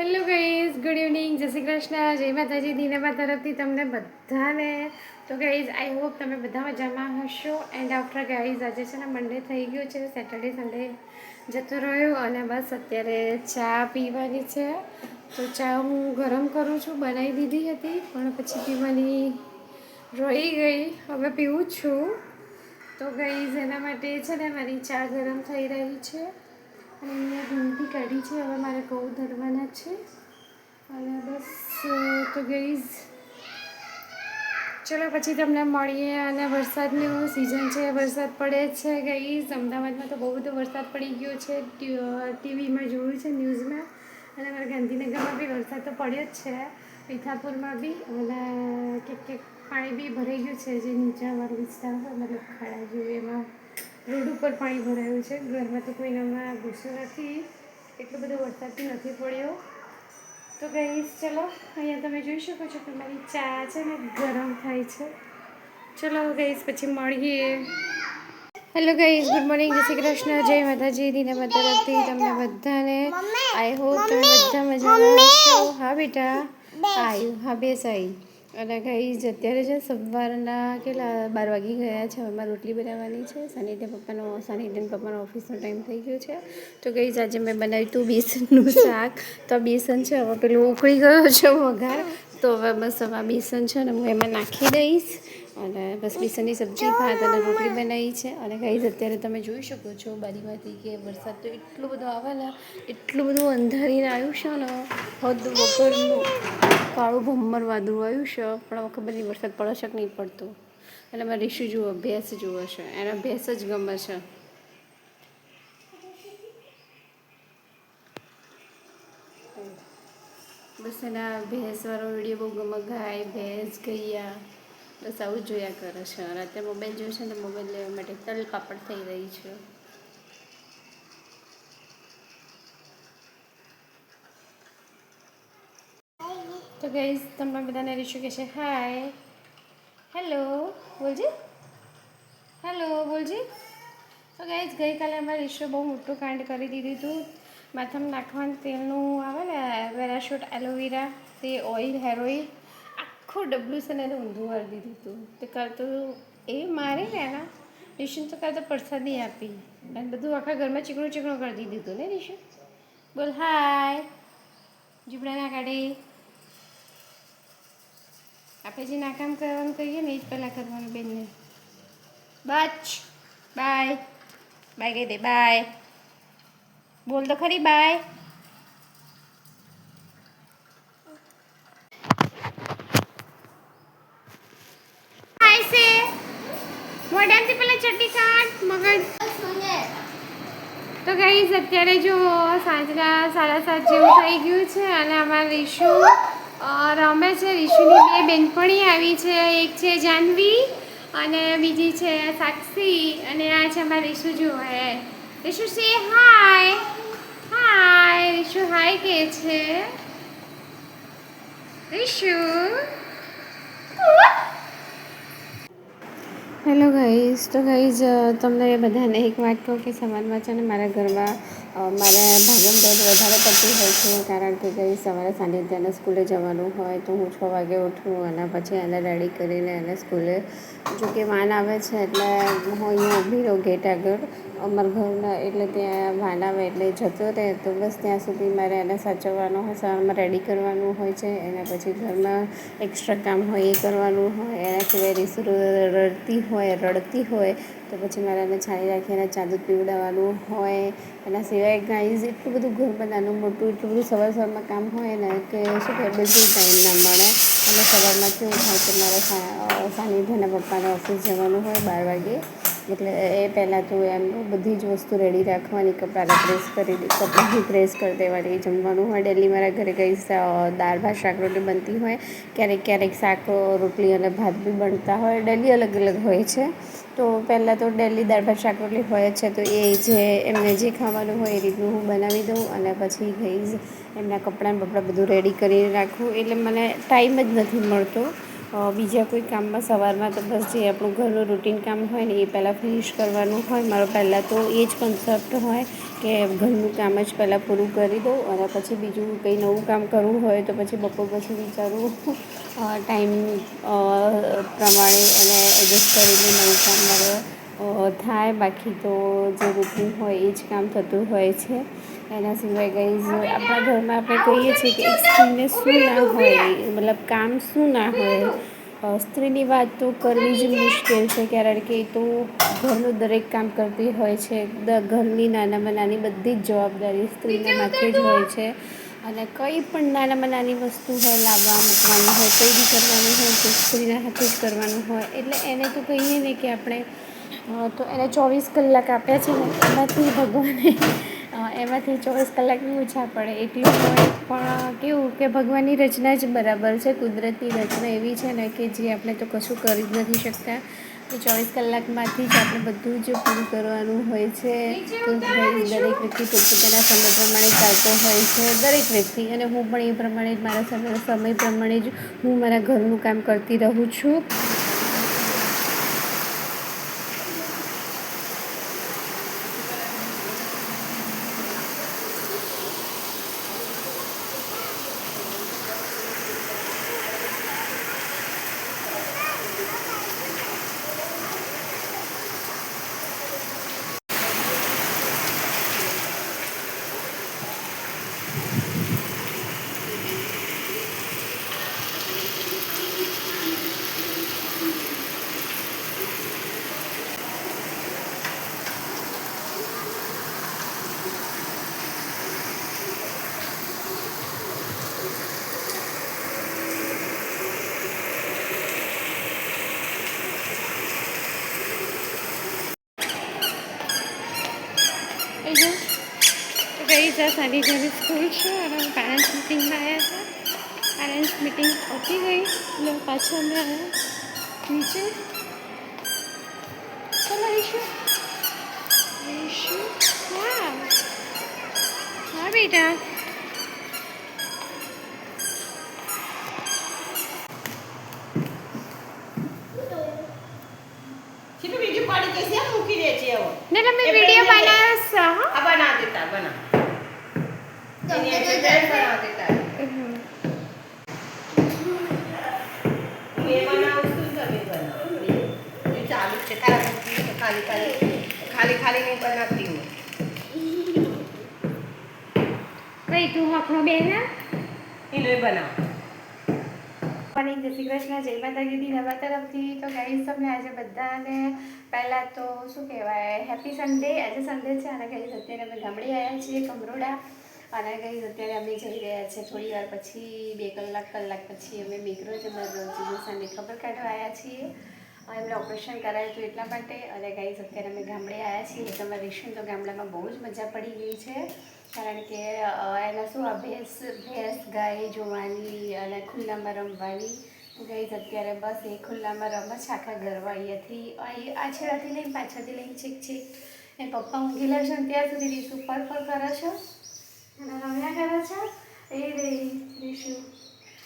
Hello guys good evening જય શ્રી કૃષ્ણ. જય માતાજી દીનાબા તરફથી તમને બધાને. તો ગાઈઝ આઈ હોપ તમે બધા મજામાં હશો. એન્ડ આફ્ટર ગાઈઝ આજે છે ને મંડે થઈ ગયું છે. સેટરડે સન્ડે જતો રહ્યો અને બસ અત્યારે ચા પીવાની છે. તો ચા હું ગરમ કરું છું, બનાવી દીધી હતી, પણ પછી પીવાની રહી ગઈ. હવે પીવું છું. તો ગાઈઝ એના માટે છે ને મારી ચા ગરમ થઈ રહી છે. અને મેં ભીંડી કાઢી છે, હવે મારે ઘઉં ધરવાના છે. અને બસ તો ગઈઝ ચલો પછી તમને મળીએ અને વરસાદની સિઝન છે, વરસાદ પડે છે ગઈઝ અમદાવાદમાં તો બહુ બધો વરસાદ પડી ગયો છે ટીવીમાં જોયું છે, ન્યૂઝમાં. અને મારા ગાંધીનગરમાં બી વરસાદ તો પડ્યો જ છે. પીઠાપુરમાં બી, અને ક્યાંક ક્યાંક પાણી બી ભરાઈ ગયું છે, જે નીચાણવાળો વિસ્તાર મતલબ ખાડા જેવું એમાં. રોડ ઉપર પાણી ભરાયું છે. ઘરમાં તો કોઈ નવા ગુસ્સો નથી. એટલો બધો વરસાદ નથી પડ્યો. તો ગઈશ ચલો અહીંયા તમે જોઈ શકો છો કે મારી ચા છે ને ગરમ થાય છે. ચલો ગઈશ પછી મળીએ. હેલો ગાઈઝ ગુડ મોર્નિંગ જય શ્રી કૃષ્ણ. જય માતાજી. દીના તરફથી તમને બધાને. આઈ હોપ તમે બધા મજામાં હશો. હા બેટા? આવ્યું હા બેસ અને જ અત્યારે છે સવારના કેટલા બાર વાગી ગયા છે. હવે મારે રોટલી બનાવવાની છે. સાનિધ્ય પપ્પાનો સાનિધ્ય પપ્પાનો ઓફિસનો ટાઈમ થઈ ગયો છે. તો ગઈઝ આજે મેં બનાવ્યું હતું બેસનનું શાક. તો આ બેસન છે, હવે પેલું ઉકળી ગયો છે વઘાર. તો હવે બસ હવે બેસન છે ને હું એમાં નાખી દઈશ. અને બસ બેસનની સબ્જી ભાત અને રોટલી બનાવી છે. અને ગાઈઝ અત્યારે તમે જોઈ શકો છો બારીમાંથી કે વરસાદ તો એટલો બધો આવેલા, એટલું બધું અંધારીને આવ્યું છે ને, હદ વગરનું કાળું ભમ્મર વાદળું આવ્યું છે, પણ ખબર નહીં, વરસાદ પડે છે કે નહીં પડતો. એટલે મારે ઋષિ જુઓ ભેંસ જુઓ છે, એને ભેંસ જ ગમે છે. બસ એના ભેંસવાળો વીડિયો બહુ ગમે, ગાય, ભેંસ ગૈયા બસ આવું જોયા કરે છે. રાતે મોબાઈલ જોશે ને મોબાઈલ લેવા માટે તલ પાપડ થઈ રહી છે. તો ગઈઝ તમને બધાને રીશું છે? હાય હેલો બોલજી? હેલો બોલજી? તો ગાઈઝ ગઈકાલે અમારે ઈશો બહુ મોટું કાંડ કરી દીધું હતું. માથામાં નાખવાનું તેલનું આવે ને વેરાશૂટ એલોવેરા તે ઓઇલ હેર ઓઇલ આખું ડબલું છે ને એને ઊંધું મારી દીધું હતું. તે કરતો એ મારે ને એના. રિશન તો કાં તો પ્રસાદી આપી. અને બધું આખા ઘરમાં ચીકણું ચીકણું કરી દીધું હતું ને રિશુ બોલ હાય. જીબડાના કાઢે. આપણે જે નાકામ કરવાનું કહીએ ને એ જ પહેલાં કરવાનું બેનને. બચ. બાય. બાય કહી દે. બાય. બોલ તો ખરી, બાય હાય સે મોઢાથી પેલા તો ગાઈઝ અત્યારે જો સાંજના સાડા સાત જેવું થઈ ગયું છે અને અમારા રીશુ રમે છે રીશુની બે બેનપણી આવી છે. એક છે જાહ્નવી અને બીજી છે સાક્ષી અને આ છે અમારા રીશુ જુએ રીશુ સે હાય હાય રીશુ હાય કે છે. રીશુ હેલો ગાઈઝ તો ગાઈઝ તમને બધાને એક વાત કહું કે સવારમાં છે ને મારા ઘરમાં મારે ભાગમ દોડ વધારે પડતી હોય છે, કારણ કે ગઈ સવારે સાનિધ્યને સ્કૂલે જવાનું હોય, તો હું છ વાગે ઉઠું અને પછી એને રેડી કરીને એને સ્કૂલે, જો કે વાન આવે છે, એટલે હું અહીંયા ઊભી રહું ગેટ આગળ. અમારા ઘરના એટલે ત્યાં વાન આવે એટલે જતો રહે, તો બસ ત્યાં સુધી મારે એને સાચવવાનું હોય, સવારમાં રેડી કરવાનું હોય છે, એના પછી ઘરમાં એક્સ્ટ્રા કામ હોય એ કરવાનું હોય, એના સિવાય રીસુ રડતી હોય રડતી હોય તો પછી મારે એને છાણી રાખી એને ચા દૂધ પીવડાવવાનું હોય. એના સિવાય ગાઈઝ એટલું બધું ઘરમાં નાનું મોટું એટલું બધું સવાર સવારમાં કામ હોય ને કે શું કહે બિલકુલ ટાઈમ ના મળે. અને સવારમાં કેવું થાય કે મારે સાનિધ્યના પપ્પાને ઓફિસ જવાનું હોય બાર વાગે. એટલે એ પહેલાં તો એમનું બધી જ વસ્તુ રેડી રાખવાની કપડાને પ્રેસ કરી દે, કપડાં પ્રેસ કરી દેવાની, જમવાનું હોય ડેલી મારા ઘરે કઈ દાળ ભાત, શાક, રોટલી બનતી હોય. ક્યારેક ક્યારેક શાક, રોટલી અને ભાત બી બનતા હોય. ડેલી અલગ અલગ હોય છે. તો પહેલાં તો ડેલી દાળ ભાત શાક રોટલી હોય છે, તો એ જે એમને જે ખાવાનું હોય એ રીતનું હું બનાવી દઉં અને પછી ગઈ એમના કપડાં બપડા બધું રેડી કરીને રાખું. એટલે મને ટાઈમ જ નથી મળતો. બીજા કોઈ કામમાં સવારમાં તો બસ જે આપણું ઘરનું રૂટીન કામ હોય ને એ પહેલાં ફિનિશ કરવાનું હોય. મારો પહેલાં તો એ જ કન્સેપ્ટ હોય કે ઘરનું કામ જ પહેલાં પૂરું કરી દઉં અને પછી બીજું કંઈ નવું કામ કરવું હોય તો પછી બપોર પછી વિચારું. ટાઈમ પ્રમાણે અને એડજસ્ટ કરીને નવું કામ મારે થાય. બાકી તો જે રૂટીન હોય એ જ કામ થતું હોય છે. એના સિવાય ગઈ આપણા ઘરમાં આપણે કહીએ છીએ કે સ્ત્રીને શું ના હોય, મતલબ કામ શું ના હોય. સ્ત્રીની વાત તો કરવી જ મુશ્કેલ છે, કારણ કે એ તો ઘરનું દરેક કામ કરતી હોય છે. ઘરની નાનામાં નાની બધી જ જવાબદારી સ્ત્રીના માથે જ હોય છે. અને કંઈ પણ નાનામાં નાની વસ્તુ હોય, લાવવા મૂકવાની હોય, કંઈ બી કરવાનું હોય, તો સ્ત્રીના હાથે જ કરવાનું હોય. એટલે એને તો કહીએ ને કે આપણે તો એને ચોવીસ કલાક આપ્યા છે ને એમાંથી ભગવાને એમાંથી ચોવીસ કલાકની ઓછા પડે. એટલું હોય, પણ કેવું કે ભગવાનની રચના જ બરાબર છે. કુદરતની રચના એવી છે ને કે જે આપણે તો કશું કરી જ નથી શકતા. તો ચોવીસ કલાકમાંથી જ આપણે બધું જ પૂરું કરવાનું હોય છે. તો દરેક વ્યક્તિ પોતપોતાના સમય પ્રમાણે ચાલતો હોય છે, દરેક વ્યક્તિ. અને હું પણ એ પ્રમાણે જ, મારા સમય પ્રમાણે જ હું મારા ઘરનું કામ કરતી રહું છું એ જો તો ગઈ છે સારી જેવી સ્કૂલ છે અને પેરેન્ટ્સ મિટિંગમાં આવ્યા હતા. પેરેન્ટ્સ મિટિંગ પતી ગઈ એટલે પાછા અમે આવ્યા નીચે. ચલો ઈશુ. ઈશુ હા હા બેટા. તમે વીડિયો. બનાવ્યો છે હા. બના દેતા બના ખાલી ખાલી. ખાલી ખાલી નહીં બનાવતી હું. કઈ તું હકનો બેન એનો બનાવ. અને જય શ્રી કૃષ્ણ જય માતાજી નવા તરફથી. તો ગાઈઝ તમને આજે બધાને પહેલાં તો શું કહેવાય હેપી સન્ડે આજે સન્ડે છે અને ગાઈઝ અત્યારે અમે ગામડે આવ્યા છીએ કમરોડા. અને ગાઈઝ અત્યારે અમે જઈ રહ્યા છીએ થોડી વાર પછી, બે કલાક કલાક પછી અમે મેઘરોજ અમારા ખબર કાઢવા આવ્યા છીએ. એમને ઓપરેશન કરાયું હતું એટલા માટે. અને ગાઈઝ અત્યારે અમે ગામડે આવ્યા છીએ. તો અમારે રિશન તો ગામડામાં બહુ જ મજા પડી ગઈ છે. કારણ કે એના શું આ ભેંસ ગાય જોવાની અને ખુલ્લામાં રમવાની. ગઈ અત્યારે બસ એ ખુલ્લામાં રમત આખા અહીંયાથી અહીં આ છેડાથી લઈને પાછળથી લઈને છેક છેક. એ પપ્પા ઊંઘેલા છે ત્યાં સુધી રીસુ પર પર કરે છે. અને રમ્યા કરે છે? એ રે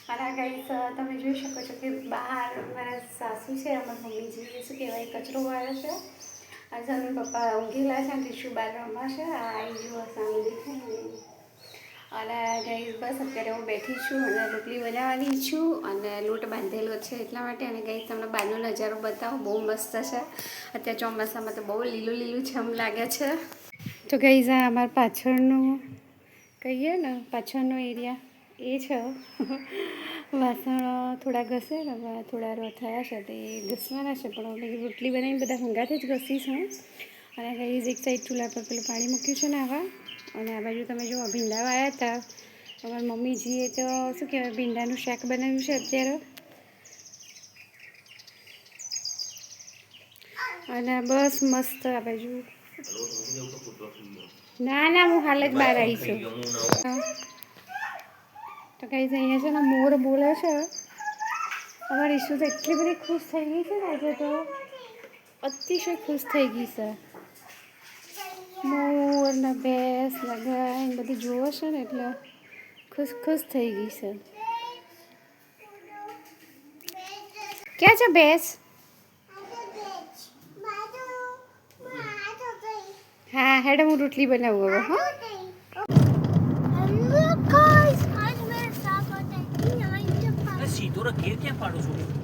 અને આ ગાઈસ તમે જોઈ શકો છો કે બહાર મારા સાસુ છે અમારા મમ્મીજી શું કહેવાય, કચરો વાળે છે. આજે અમે પપ્પા ઊંઘેલા છે અને રીશુ બહાર રમવા છે. આ આવી જુઓ સામે દેખાય અને ગાઈસ બસ અત્યારે હું બેઠી છું અને રોટલી બનાવવાની છું અને લોટ બાંધેલો છે એટલા માટે. અને ગાઈસ તમને બહારનો નજારો બતાવો, બહુ મસ્ત છે. અત્યારે ચોમાસામાં તો બહુ લીલું લીલું છમ લાગે છે. તો ગાઈઝ આ અમારા પાછળનું કહીએ ને, પાછળનો એરિયા એ છે. વાસણ થોડા ઘસે હવે થોડા રો થયા છે તે ઘસવાના છે, પણ હવે રોટલી બનાવીને બધા હંગાતે જ ઘસીશું. અને ગાઈઝ એક સાઈડ ચૂલા પર પેલું પાણી મૂક્યું છે ને આવા. અને આ બાજુ તમે જો ભીંડા વાયા હતા. અમારી મમ્મીજીએ તો શું કહેવાય, ભીંડાનું શાક બનાવ્યું છે અત્યારે. અને બસ મસ્ત આ બાજુ. ના ના હું હાલ જ બહાર આવી છું. તો કઈ અહીંયા છે ને મોર બોલે છે. અમારી ઈશુ તો એટલી બધી ખુશ થઈ ગઈ છે ને આજે તો. અતિશય ખુશ થઈ ગઈ છે. મોર ને ભેંસ ને ગાય બધી જોવે છે ને એટલે ખુશ ખુશ થઈ ગઈ છે. ક્યાં છે ભેંસ? હા હેડો હું રોટલી બનાવું હવે હા. સીધો કેક ક્યાં પાડું છું?